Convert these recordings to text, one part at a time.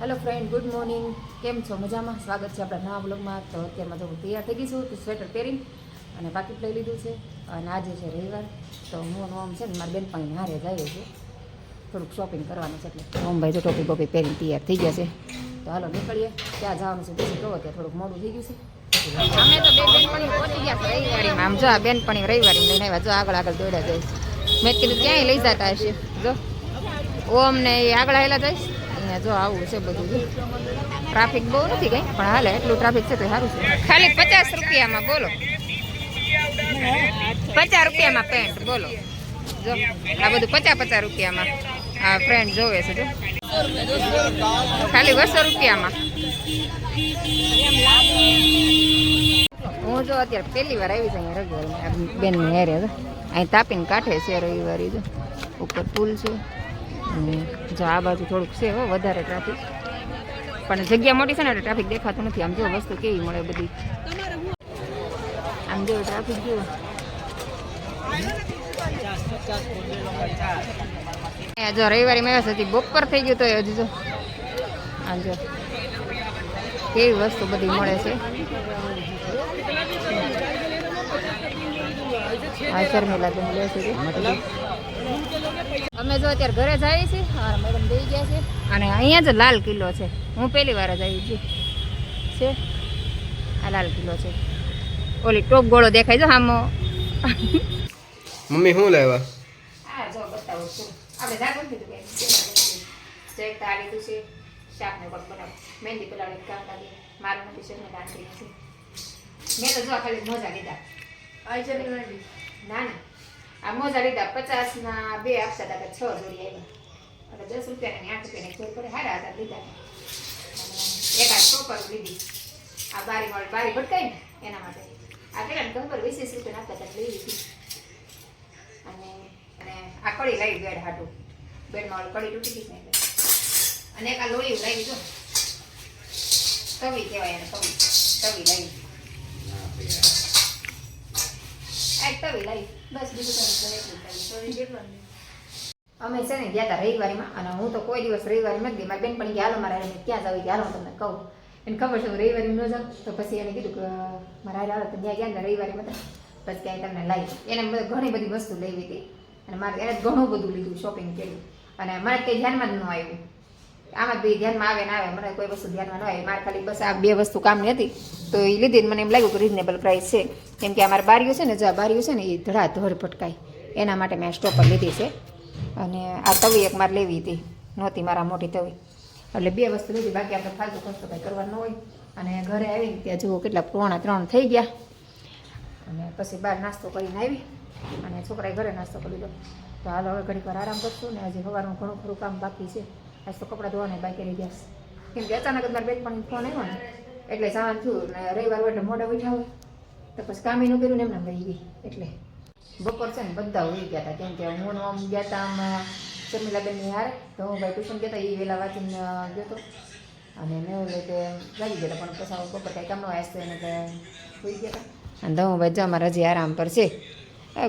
Hello friend good morning કેમ છો? મજામાં? સ્વાગત છે આપણા નવા બ્લોગમાં તો અત્યારમાં તો હું તૈયાર થઈ ગઈ છું. તો સ્વેટર પહેરીને અને પાકીટ લઈ લીધું છે. અને આજે છે રવિવાર. તો હું ઓમ છે ને મારી પણ હારે જઈએ છીએ. થોડુંક શોપિંગ કરવાનું છે એટલે. ઓમભાઈ તો ટોપી બોપી પહેરીને તૈયાર થઈ ગયા છે. તો હાલો નીકળીએ. ત્યાં જવાનું છે. પછી કહો ત્યાં થોડુંક મોડું થઈ ગયું છે. અમે તો બે બેનપણી પહોંચી ગયા રવિવારીમાં. આમ જો આ બેનપણી રવિવારી લઈને આવ્યા. જો આગળ આગળ દોડ્યા જઈશ મેં કીધું, ક્યાંય લઈ જતા હશે? જો. ઓમ ને એ આગળ આવેલા જઈશ અહીંયા જો આવું છે બધું ટ્રાફિક બહુ નથી કઈ, પણ હાલે, એટલું ટ્રાફિક છે તો સારું છે. ખાલી પચાસ રૂપિયામાં બોલો. પચાસ રૂપિયામાં પેન્ટ બોલો. જો, આ બધું પચાસ પચાસ રૂપિયામાં આ ફ્રેન્ડ જોવે છે જો. ખાલી બસો રૂપિયામાં. હું જો અત્યારે પહેલી વાર આવી છું અહીંયા રવિવારે. બેન હેરે અહીં તાપીને કાંઠે છે રવિવારે જો. ઉપર પુલ છે. જો આ બાજુ થોડુંક છે હો, વધારે ટ્રાફિક પણ જગ્યા મોટી છે ને એટલે ટ્રાફિક દેખાતું નથી. આમ જો વસ્તુ કેવી મળે બધી. આમ જો ટ્રાફિક જો. જો રવિવારે મેં હતી બપોર થઈ ગયું તો હજુ જો. આમ જો. કેવી વસ્તુ બધી મળે છે. આ શર્મિલા બેન લે છે અમે જો અત્યારે ઘરે જઈએ છીએ. હા મેડમ દઈ ગયા છે. અને અહીંયા જ લાલ કિલ્લો છે. હું પહેલી વાર જ આવી છું છે? આ લાલ કિલ્લો છે. ઓલી ટોપ ગોળો દેખાય છે આમ. મમ્મી શું લેવા હા જો બતાવું છું. આપણે જાગો કીધું કે ચેક આ લીધું છે. શાકને પગ બનાવ. મહેંદી પલાળી કામ લાગે. મારું નથી છે મેં દાંડી છે મેં તો જો ખાલી મોજા લીધા. ના ના. આ મોજા લીધા પચાસ ના બે આપતા હતા છ જોડી આવ્યા એટલે દસ રૂપિયાની આઠ રૂપિયાની જોઈ પડે. હારા હતા, લીધા એક આ ચોપર લીધી. આ બારી વાળી બારી ભટકાય ને, એના માટે. આ કેટલા ખબર વીસ વીસ રૂપિયા આપતા હતા લઈ લીધી અને અને આ કડી લાવી બેડ હાટું. બેડમાં કળી તૂટી ગઈ અને એક આ લોહી લાવી જો. તવી કહેવાય એને કવિ તવી લાવી. તવી લાવી બસ બીજું. અમે છે ને ગયા હતા રવિવારીમાં અને હું તો કોઈ દિવસ રવિવારી નથી મારી બેન પણ ગયા મારા હારે ક્યાં જાવ ગયા હું તમને કહું. એને ખબર છે હું રવિવારી ન જાઉં. તો પછી એને કીધું કે મારા તો ત્યાં ગયા ને રવિવારે તો. પછી ક્યાંય તમને લાવી એને બધે ઘણી બધી વસ્તુ લેવી હતી. અને મારે એને ઘણું બધું લીધું શોપિંગ કર્યું. અને મને કંઈ ધ્યાનમાં જ ન આવ્યું. આમાં બી ધ્યાનમાં આવે ના આવે. મને કોઈ વસ્તુ ધ્યાનમાં ન આવે. મારે ખાલી બસ આ બે વસ્તુ કામની હતી. તો એ લીધી મને એમ લાગ્યું કે રિઝનેબલ પ્રાઇસ છે. કેમ કે અમારે બારીઓ છે ને, જે આ બારીઓ છે ને, એ ધડા ધડ ભટકાય. એના માટે મેં સ્ટોપર લીધી છે. અને આ તવી એક મારે લેવી હતી. નહોતી મારા મોટી તવી. એટલે બે વસ્તુ લીધી. બાકી આપણે ફાલતુ ખર્ચો કંઈ કરવાનો હોય. અને ઘરે આવી ત્યાં જુઓ કેટલા પોણા ત્રણ થઈ ગયા. અને પછી બહાર નાસ્તો કરીને આવી. અને છોકરાએ ઘરે નાસ્તો કરી દો તો હાલ હવે ઘડીક વાર આરામ કરશું ને આજે સવારનું ઘણું ખરું કામ બાકી છે. આજ તો કપડાં ધોવાના બાકી રહી ગયા છે. કેમ કે અચાનક જ મારા પણ ફોન આવ્યો ને, એટલે જવાનું થયું ને રવિવાર એટલે મોડા ઉઠ્યા હોય. તો પછી કામ એનું કર્યું ને એમને વહી ગઈ. એટલે બપોર છે ને બધા ઉડી ગયા હતા કેમ કે હું આમ ગયા હતા આમ શર્મિલાબેનની હારે. તો હું ભાઈ ટ્યુશન ગયા હતા એ વહેલા વાંચીને ગયો હતો અને મેં એવું કે લાગી ગયા પણ પછી બપોર કાંઈ કામ ન આવ્યા એને એટલે સુઈ ગયા હતા અને તો હું ભાઈ જો હજી આરામ પર છે.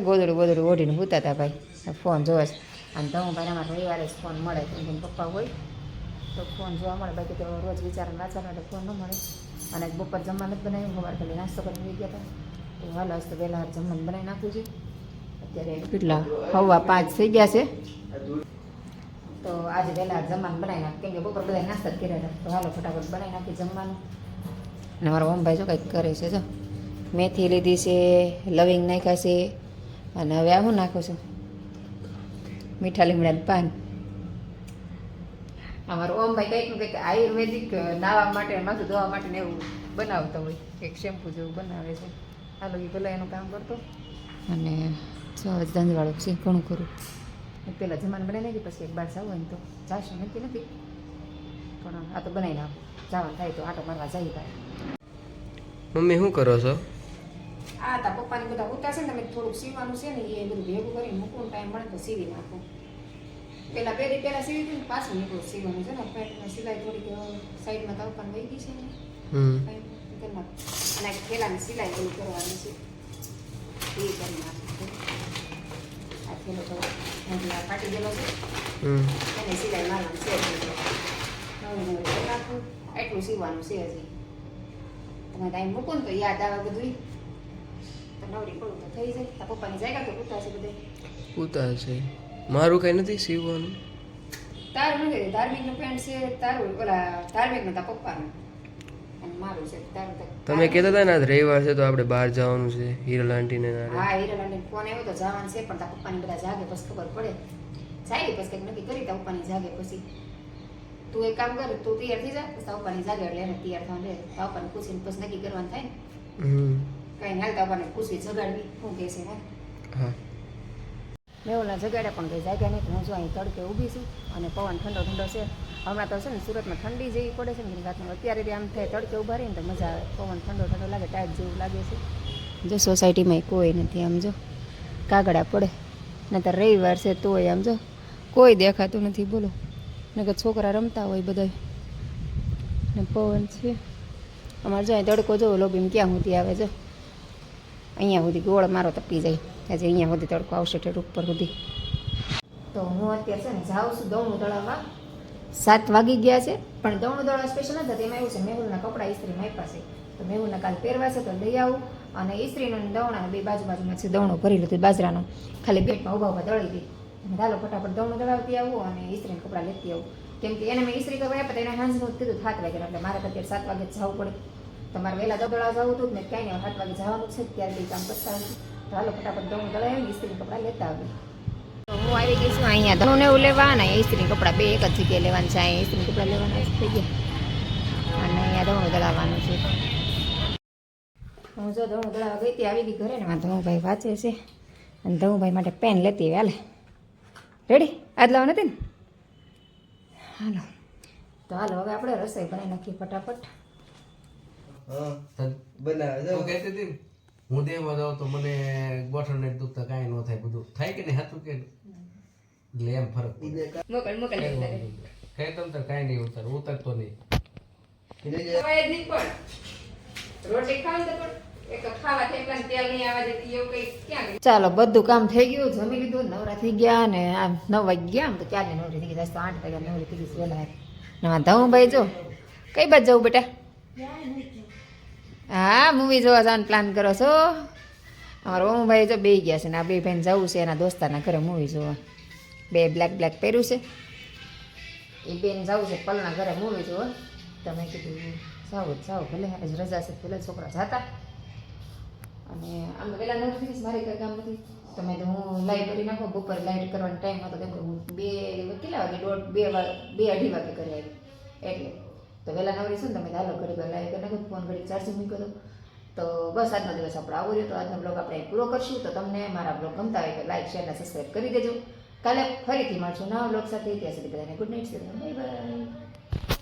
ગોદડું ગોદડું ઓઢીને ભૂતા હતા ભાઈ. ફોન જોવે છે અને તો ભાઈ અમારે રવિવારે જ ફોન મળે. કે પપ્પા હોય તો ફોન જોવા મળે. બાકી તો રોજ વિચારણ વાંચવાનો એટલે ફોન ન મળે. અને બપોર જમવાનું જ બનાવ્યું. સવારે ખાલી નાસ્તો કરીને ગયા હતા. તો હાલ આજ તો વહેલા જમવાનું બનાવી નાખ્યું છે. અત્યારે કેટલા? હવા પાંચ થઈ ગયા છે. તો આજે વહેલા જમવાનું બનાવી નાખ. કેમ કે બપોર બધા નાસ્તા જ કર્યા હતા. તો હાલો ફટાફટ બનાવી નાખી જમવાનું. અને મારો ઓમભાઈ જો કંઈક કરે છે, જો. મેથી લીધી છે, લવિંગ નાખ્યા છે. અને હવે આ શું નાખું છું? મીઠા લીમડાનું પાન. અમારું ઓમભાઈ કંઈકનું કંઈક આયુર્વેદિક નાવા માટે માથું ધોવા માટે ને એવું બનાવતો હોય. કંઈક શેમ્પુ જેવું બનાવે છે. હાલો એ પહેલાં એનું કામ કરતો. અને જો ધંધવાળું છે ઘણું કરું પહેલાં જમાન બનાવી નાખી પછી એક બાર જાવ હોય તો જાશું. નક્કી નથી. પણ આ તો બનાવી નાખું. જવાનું થાય તો આટો મારવા જઈ થાય મમ્મી શું કરો છો? આ તા પપ્પાની બધા ઉતારશે ને તમે થોડુંક સીવવાનું છે ને એ બધું ભેગું કરીને મૂકવું ટાઈમ મળે તો સીવી નાખો. પેલા બે દી પહેલા સીવી દીધું ને પાછું નીકળું સીવવાનું છે ને. પેન્ટમાં સિલાઈ થોડીક સાઈડમાં તાવપાન વહી ગઈ છે ને. અને થેલાની સિલાઈ બધું કરવાની છે. એ કરી નાખું. આ થેલો તો પાટી ગયેલો છે. એને સિલાઈ મારવાની છે નવી નવી એટલું સીવવાનું છે હજી. તમે ટાઈમ મૂકો ને તો યાદ આવે બધું તો નવરી તો થઈ જાય. તારા પપ્પાની જાયગા તો પૂછતા છે બધે. ઉતાર છે મારું કઈ નથી સીવવાનું તારું નથી ધાર્મિકનું પેન્ટ છે. તારું ઓલા તારા પપ્પાનું. મારું છે. તારું તો તમે કહેતા હતા ને આજ રવિવાર છે તો આપણે બહાર જવાનું છે. હિરલ આંટીને હા હીરાલાલને ફોન આવ્યો તો જવાનું છે પણ તારા પપ્પાની બધા જાગે પછી ખબર પડે. જાય પછી કંઈક નક્કી કરી તારા પપ્પાની જાગે પછી. તું એક કામ કર તું તૈયાર થઈ જા તારા પપ્પાની જાગે એટલે એને તૈયાર થવાનું રહે. તારા પપ્પાને પૂછીને પછી નક્કી કરવાનું થાય ને. હમ. કઈ હાલ તારા પપ્પાને પૂછવી જગાડવી શું કહે છે હા. મેં ઓલા જગાડ્યા પણ કઈ જાગ્યા નહીં હું જો અહીં તડકે ઊભી છું અને પવન ઠંડો ઠંડો છે. હમણાં તો છે ને સુરતમાં ઠંડી જેવી પડે છે ને રાતમાં અત્યારે આમ થાય તડકે ઊભા રહીને તો મજા આવે. પવન ઠંડો ઠંડો લાગે ટાઈટ જેવું લાગે છે. જો સોસાયટીમાં કોઈ નથી આમ જો. કાગડા પડે નહીતર રવિવાર છે તોય આમ જો. કોઈ દેખાતું નથી બોલો. નકર છોકરા રમતા હોય બધા ને પવન છે. અમારે જો અહીં તડકો જો લોબીમ ક્યાં સુધી આવે જો. અહીંયા સુધી ગોળ મારો તપી જાય. આજે અહીંયા સુધી તડકો આવશે ઠેઠ ઉપર સુધી. તો હું અત્યારે છે ને જાઉં છું દોણું દળાવવા સાત વાગી ગયા છે, પણ દોણું દળવા સ્પેશિયલ નથી. એમાં એવું છે, મેહુલના કપડાં ઇસ્ત્રીમાં આપ્યા છે. તો મેહુલના કાલ પહેરવા છે, તો લઈ આવું. અને ઇસ્ત્રીનું દવણા બે બાજુ બાજુમાં છે, દવણું ભરી લીધું બાજરાનો. ખાલી બેટમાં ઊભા ઊભા દળી દી. ચાલો ફટાફટ દવણું દળાવતી આવું અને ઇસ્ત્રીના કપડાં લેતી આવું. કેમ કે એને મેં ઇસ્ત્રી કરવા આપ્યા, તો એને હાંજનું જ કીધું, સાત વાગે એટલે મારે અત્યારે સાત વાગે જવું પડે. તમારે વહેલા દળવા જવું હતું ને ક્યાંય નહીં સાત વાગે જવાનું છે ત્યારે બી કામ કરતા તો હાલો ફટાફટ દવણું દળાવી ઇસ્ત્રી કપડાં લેતા આવી હું આવી ગઈ છું અહીંયા. ધણું ને એવું લેવા અને ઇસ્ત્રી કપડાં બે એક જ જગ્યાએ લેવાનું છે. અહીંયા ઇસ્ત્રી કપડાં લેવાના થઈ ગયા. અને અહીંયા ધણું દળાવવાનું છે. હું જો ધણું દળાવવા ગઈ હતી આવી ગઈ ઘરે ને મારા ધણુભાઈ વાંચે છે. અને ધણુભાઈ માટે પેન લેતી આવી. હાલે. રેડી આજ લાવવા નથી ને? હાલો. તો હાલો હવે આપણે રસોઈ બનાવી નાખીએ ફટાફટ. તું કહેતી હતી હું દેવા જાઉં તો મને ગોઠણ ને દુખતા કાંઈ ન થાય બધું થાય કે નહીં હતું કે એટલે એમ ફરક મોકલ મોકલ કઈ તમ તો કાંઈ નહીં ઉતર ઉતરતો નહીં. ચાલો બધું કામ થઈ ગયું જમી લીધું નવરા થઈ ગયા ને આમ નવ વાગી ગયા આમ તો ક્યારે નવરી થઈ ગયા તો આઠ વાગ્યા નવરી થઈ ગઈ વહેલા ના ભાઈ જો. કઈ બાજુ જવું બેટા? હા મૂવી જોવા જવાનું પ્લાન કરો છો? અમારા ઓમભાઈ જો બે ગયા છે ને, આ બે ભાઈને જવું છે એના દોસ્તારના ઘરે મૂવી જોવા. બે બ્લેક બ્લેક પહેર્યું છે. એ બેન જવું છે પલના ઘરે મૂવી જોવા. તમે કીધું જાઓ જાઓ, ભલે આજ રજા છે, ભલે છોકરા જતા. અને આમ પહેલાં નથી થઈશ મારે કંઈ કામ નથી. તમે તો હું લાઈટ કરી નાખો, બપોરે લાઈટ કરવાનો ટાઈમ હતો કેમ કે હું બે, કેટલા વાગે દોઢ, બે વાગે, બે અઢી વાગે કરી આવી. એટલે તો વહેલા નવરી શું તમે હાલો ઘડી ઘર લાઈટ કરી નાખો ફોન ઘડી ચાર્જિંગ મૂકી દો તો બસ આજનો દિવસ આપણો આવો રહ્યો. તો આજનો બ્લોગ આપણે પૂરો કરશું. તો તમને મારા બ્લોગ ગમતા હોય તો લાઈક, શેર અને સબસ્ક્રાઈબ કરી દેજો. કાલે ફરીથી મળશું નવા બ્લોગ સાથે. ત્યાં સુધી બધાને ગુડ નાઇટ બાય બાય